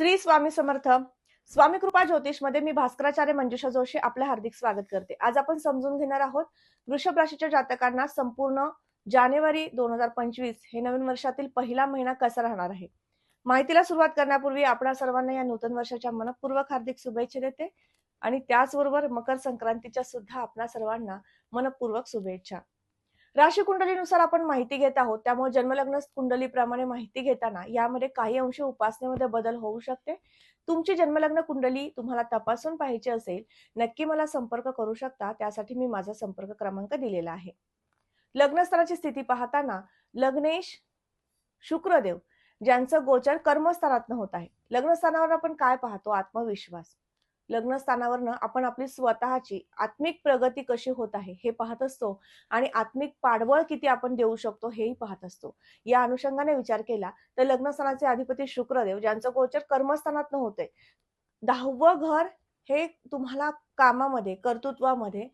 श्री स्वामी समर्थ. स्वामी कृपा ज्योतिषमध्ये मी भास्कराचार्य मंजुषा जोशी आपलं हार्दिक स्वागत करते. आज आपण समजून घेणार आहोत वृषभ राशीच्या जातकांना संपूर्ण जानेवारी दोन हजार पंचवीस हे नवीन वर्षातील पहिला महिना कसा राहणार आहे? माहितीला सुरुवात करण्यापूर्वी आपण सर्वांना या नूतन वर्षाच्या मनपूर्वक हार्दिक शुभेच्छा देते. आणि त्याचबरोबर मकर संक्रांतीच्या सुद्धा आपणा सर्वांना मनपूर्वक शुभेच्छा. राशी कुंडलीनुसार आपण माहिती घेत आहोत. त्यामुळे जन्मलग्न कुंडलीप्रमाणे माहिती घेताना यामध्ये काही अंश उपासनेमध्ये बदल होऊ शकते. तुमची जन्मलग्न कुंडली तुम्हाला तपासून पाहिजे असेल नक्की मला संपर्क करू शकता. त्यासाठी मी माझा संपर्क क्रमांक दिलेला आहे. लग्नस्थानाची स्थिती पाहताना लग्नेश शुक्रदेव ज्यांचं गोचर कर्मस्थानात होत आहे. लग्नस्थानावर आपण काय पाहतो? आत्मविश्वास. लग्नस्थानावरनं आपण आपली स्वतःची आत्मिक प्रगती कशी होत आहे हे पाहत असतो आणि आत्मिक पाठबळ किती आपण देऊ शकतो हेही पाहत असतो. या अनुषंगाने विचार केला तर लग्नस्थानाचे अधिपती शुक्रदेव ज्यांचं गोचर कर्मस्थानात होते दहावं घर हे तुम्हाला कामामध्ये कर्तृत्वामध्ये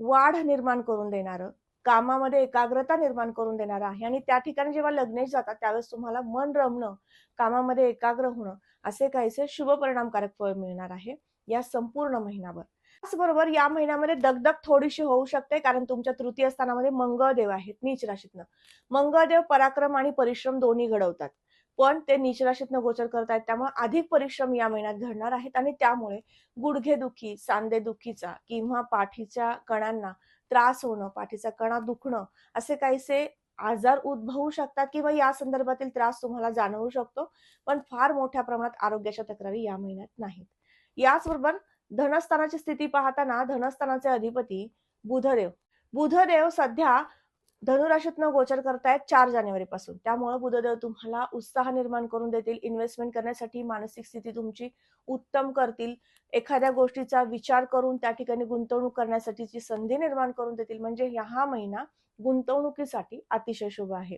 वाढ निर्माण करून देणारं कामामध्ये एकाग्रता निर्माण करून देणार आहे आणि त्या ठिकाणी जेव्हा लग्नेश जातात त्यावेळेस तुम्हाला मन रमणं कामामध्ये एकाग्र होणं असे काहीसे शुभ परिणामकारक फळ मिळणार आहे. या संपूर्ण महिनाभर. त्याचबरोबर या महिन्यामध्ये दगदग थोडीशी होऊ शकते कारण तुमच्या तृतीय स्थानामध्ये मंगळदेव आहेत नीच राशीतनं. मंगळदेव पराक्रम आणि परिश्रम दोन्ही घडवतात. पण ते नीच राशीतनं गोचर करतायत त्यामुळे अधिक परिश्रम या महिन्यात घडणार आहेत आणि त्यामुळे गुडघेदुखी सांदेदुखीचा किंवा पाठीच्या कणांना त्रास होणं पाठीचा कणा दुखणं असे काहीसे आजार उद्भवू शकतात किंवा या संदर्भातील त्रास तुम्हाला जाणवू शकतो पण फार मोठ्या प्रमाणात आरोग्याच्या तक्रारी या महिन्यात नाहीत. याचबरोबर धनस्थानाची स्थिती पाहताना धनस्थानाचे अधिपती बुधदेव. बुधदेव सध्या धनुराशीतनं गोचर करतायत चार जानेवारी पासून त्यामुळे बुधदेव तुम्हाला उत्साह निर्माण करून देतील इन्व्हेस्टमेंट करण्यासाठी मानसिक स्थिती तुमची उत्तम करतील. एखाद्या गोष्टीचा विचार करून त्या ठिकाणी गुंतवणूक करण्यासाठीची संधी निर्माण करून देतील. म्हणजे हा महिना गुंतवणुकीसाठी अतिशय शुभ आहे.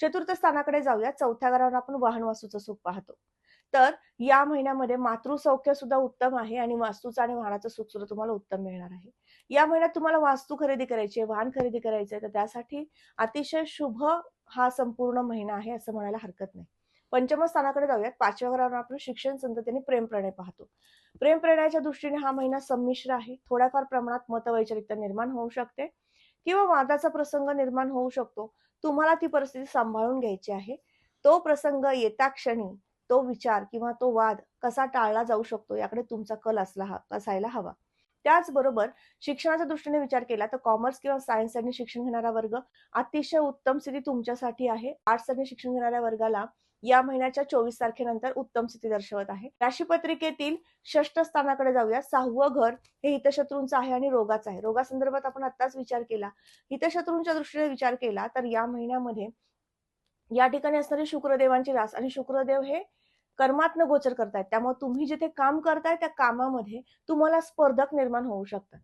चतुर्थ स्थानाकडे जाऊया. चौथ्या घरावर आपण वाहन वासूचं सुख पाहतो. तर या महिन्यामध्ये मातृसौख्य सुद्धा उत्तम आहे आणि वास्तूचं आणि वाहनाचं सुख सुद्धा तुम्हाला उत्तम मिळणार आहे. या महिन्यात तुम्हाला वास्तू खरेदी करायची आहे वाहन खरेदी करायचे तर त्यासाठी अतिशय शुभ हा संपूर्ण महिना आहे असं म्हणायला हरकत नाही. पंचम स्थानाकडे जाऊयात. पाचव्या घरावर आपण शिक्षण संततीने प्रेम प्रणय पाहतो. प्रेम प्रणयाच्या दृष्टीने हा महिना संमिश्र आहे. थोड्याफार प्रमाणात मतवैचारिकता निर्माण होऊ शकते किंवा वादाचा प्रसंग निर्माण होऊ शकतो. तुम्हाला ती परिस्थिती सांभाळून घ्यायची आहे. तो प्रसंग येता क्षणी तो विचार किंवा तो वाद कसा टाळला जाऊ शकतो याकडे तुमचा कल असला हा असायला हवा. त्याचबरोबर शिक्षणाच्या दृष्टीने विचार केला तर कॉमर्स किंवा सायन्स आणि शिक्षण घेणारा वर्ग अतिशय उत्तम स्थिती तुमच्यासाठी आहे. आर्ट्स आणि शिक्षण घेणाऱ्या वर्गाला या महिन्याच्या चोवीस तारखेनंतर उत्तम स्थिती दर्शवत आहे. राशीपत्रिकेतील षष्ठ स्थानाकडे जाऊया. सहावं घर हे हितशत्रूंचं आहे आणि रोगाचं आहे. रोगासंदर्भात आपण आताच विचार केला. हितशत्रूंच्या दृष्टीने विचार केला तर या महिन्यामध्ये या ठिकाणी असणारे शुक्रदेवांची रास आणि शुक्रदेव हे कर्मातनं गोचर करतायत. त्यामुळे तुम्ही जिथे काम करताय त्या कामामध्ये तुम्हाला स्पर्धक निर्माण होऊ शकतात.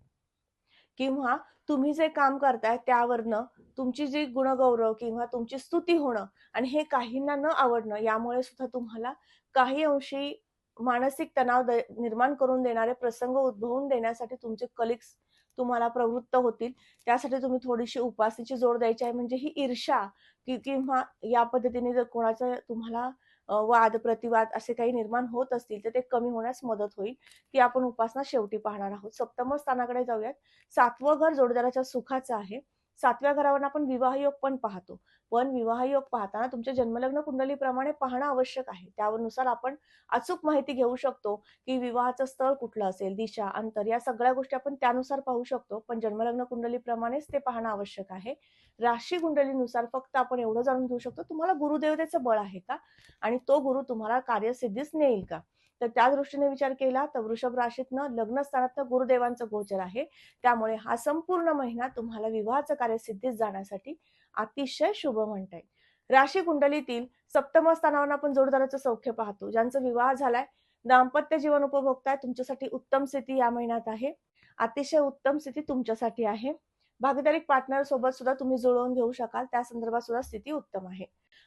किंवा तुम्ही जे काम करताय त्यावरनं तुमची जी गुणगौरव किंवा तुमची स्तुती होणं आणि हे काहींना न आवडणं यामुळे सुद्धा तुम्हाला काही अंशी मानसिक तणाव निर्माण करून देणारे प्रसंग उद्भवून देण्यासाठी तुमचे कलिग्स तुम्हाला प्रवृत्त होतील. त्यासाठी तुम्ही थोडीशी उपासीची जोड द्यायची आहे. म्हणजे ही ईर्षा किंवा या पद्धतीने जर कोणाचं तुम्हाला वाद प्रतिवाद असे काही निर्माण होत असतील तर ते कमी होण्यास मदत होईल की आपण उपासना शेवटी पाहणार आहोत. सप्तम स्थानाकडे जाऊयात. सातवं घर जोडदाराच्या सुखाचं आहे. सातव्या घरावर आपण विवाह योग पण पाहतो. पण विवाह योग पाहताना तुमच्या जन्मलग्न कुंडलीप्रमाणे पाहणं आवश्यक आहे. त्यानुसार आपण अचूक माहिती घेऊ शकतो की विवाहाचं स्थळ कुठलं असेल दिशा अंतर या सगळ्या गोष्टी आपण त्यानुसार पाहू शकतो. पण जन्मलग्न कुंडलीप्रमाणेच ते पाहणं आवश्यक आहे. राशी कुंडलीनुसार फक्त आपण एवढं जाणून घेऊ शकतो तुम्हाला गुरुदेवतेचं बळ आहे का? आणि तो गुरु तुम्हाला कार्यसिद्धीच नेईल का? तर त्या दृष्टीने विचार केला तर वृषभ राशीतनं लग्नस्थानात गुरुदेवांचं गोचर आहे. त्यामुळे हा संपूर्ण महिना तुम्हाला विवाहाचं कार्यसिद्धीत जाण्यासाठी अतिशय शुभ म्हणता येईल राशी कुंडलीतील सप्तम स्थानावर आपण जोडदाराचं सौख्य पाहतो ज्यांचा विवाह झालाय दाम्पत्य जीवन उपभोगताय तुमच्यासाठी उत्तम स्थिती या महिन्यात आहे. अतिशय उत्तम स्थिती तुमच्यासाठी आहे. भागीदारी पार्टनर सोबत सुद्धा तुम्ही जुळवून घेऊ शकाल. त्या संदर्भात सुद्धा स्थिती उत्तम आहे.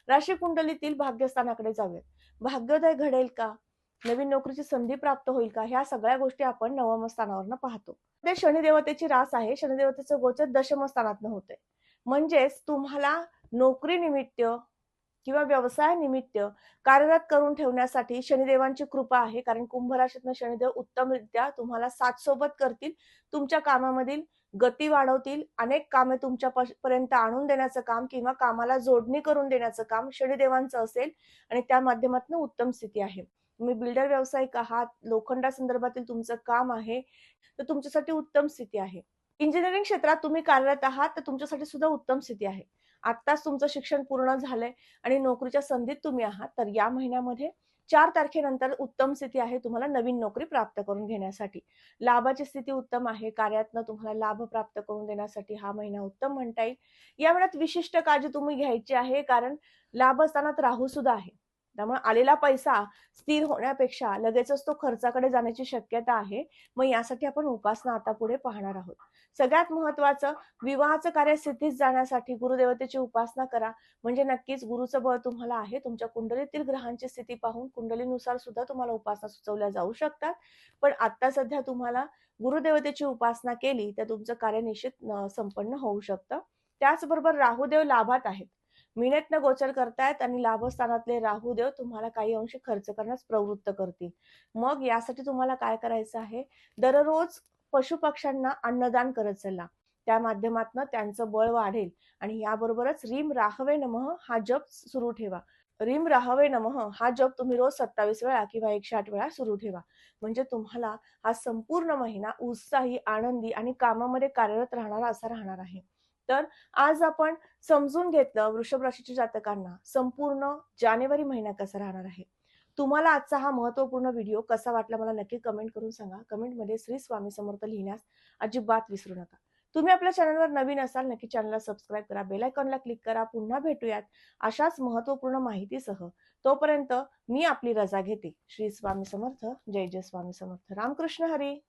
राशी कुंडलीतील भाग्यस्थानाकडे जाऊयात. भाग्योदय घडेल का? नवीन नोकरीची संधी प्राप्त होईल का? ह्या सगळ्या गोष्टी आपण नवम स्थानावरनं पाहतो. ते शनिदेवतेची रास आहे. शनिदेवतेचं गोचर दशम स्थानातनं होते म्हणजेच तुम्हाला नोकरी निमित्त किंवा व्यवसाय निमित्त कार्यरत करून ठेवण्यासाठी शनिदेवांची कृपा आहे. कारण कुंभ राशीतनं शनिदेव उत्तमरित्या तुम्हाला साथ सोबत करतील. तुमच्या कामामधील गती वाढवतील अनेक कामे तुमच्या पर्यंत आणून देण्याचं काम किंवा कामाला जोडणी करून देण्याचं काम शनिदेवांचं असेल आणि त्या माध्यमातून उत्तम स्थिती आहे. तुम्ही बिल्डर व्यावसायिक आहात लोखंडा संदर्भातील तुमचं काम आहे तर तुमच्यासाठी उत्तम स्थिती आहे. इंजिनिअरिंग क्षेत्रात तुम्ही कार्यरत आहात तर तुमच्यासाठी सुद्धा उत्तम स्थिती आहे. आत्ताच तुमचं शिक्षण पूर्ण झालंय आणि नोकरीच्या संधीत तुम्ही आहात तर या महिन्यामध्ये चार तारखेनंतर उत्तम स्थिती आहे तुम्हाला नवीन नोकरी प्राप्त करून घेण्यासाठी. लाभाची स्थिती उत्तम आहे कार्यातनं तुम्हाला लाभ प्राप्त करून देण्यासाठी हा महिना उत्तम म्हणता येईल. या महिन्यात विशिष्ट काळजी तुम्ही घ्यायची आहे कारण लाभ असताना राहू सुद्धा आहे. त्यामुळे आलेला पैसा स्थिर होण्यापेक्षा लगेचच तो खर्चाकडे जाण्याची शक्यता आहे. मग यासाठी आपण उपासना आता पुढे पाहणार आहोत. सगळ्यात महत्वाचं विवाहाचं कार्य स्थितीत जाण्यासाठी गुरुदेवतेची उपासना करा. म्हणजे नक्कीच गुरुचं बळ तुम्हाला आहे. तुमच्या कुंडलीतील ग्रहांची स्थिती पाहून कुंडलीनुसार सुद्धा तुम्हाला उपासना सुचवल्या जाऊ शकतात. पण आता सध्या तुम्हाला गुरुदेवतेची उपासना केली तर तुमचं कार्य निश्चित संपन्न होऊ शकतं. त्याचबरोबर राहुदेव लाभात आहेत. मिनेतनं गोचर करतायत आणि लाभस्थानातले राहुदेव तुम्हाला काही अंशी खर्च करण्यास प्रवृत्त करतील. मग यासाठी तुम्हाला काय करायचं आहे? दररोज पशु पक्ष्यांना अन्नदान करत चला. त्या माध्यमातून त्यांचं बळ वाढेल आणि याबरोबरच रीम राहवे नमः हा जप सुरू ठेवा. रीम राहवे नमः हा जप तुम्ही रोज सत्तावीस वेळा किंवा एकशे आठ वेळा सुरू ठेवा. म्हणजे तुम्हाला हा संपूर्ण महिना उत्साही आनंदी आणि कामामध्ये कार्यरत राहणारा असा राहणार आहे. तर आज आपण समजून घेतलं वृषभ राशीच्या जातकांना संपूर्ण जानेवारी महिना कसा राहणार आहे. तुम्हाला आजचा हा महत्त्वपूर्ण व्हिडिओ कसा वाटला मला नक्की कमेंट करून सांगा. कमेंटमध्ये श्री स्वामी समर्थ लिहिण्यास अजिबात विसरू नका. तुम्ही आपल्या चॅनलवर नवीन असाल नक्की चॅनलला सबस्क्राईब करा बेल आयकॉनला क्लिक करा. पुन्हा भेटूयात अशाच महत्त्वपूर्ण माहितीसह. तोपर्यंत मी आपली रजा घेते. श्री स्वामी समर्थ. जय जय स्वामी समर्थ. रामकृष्ण हरी.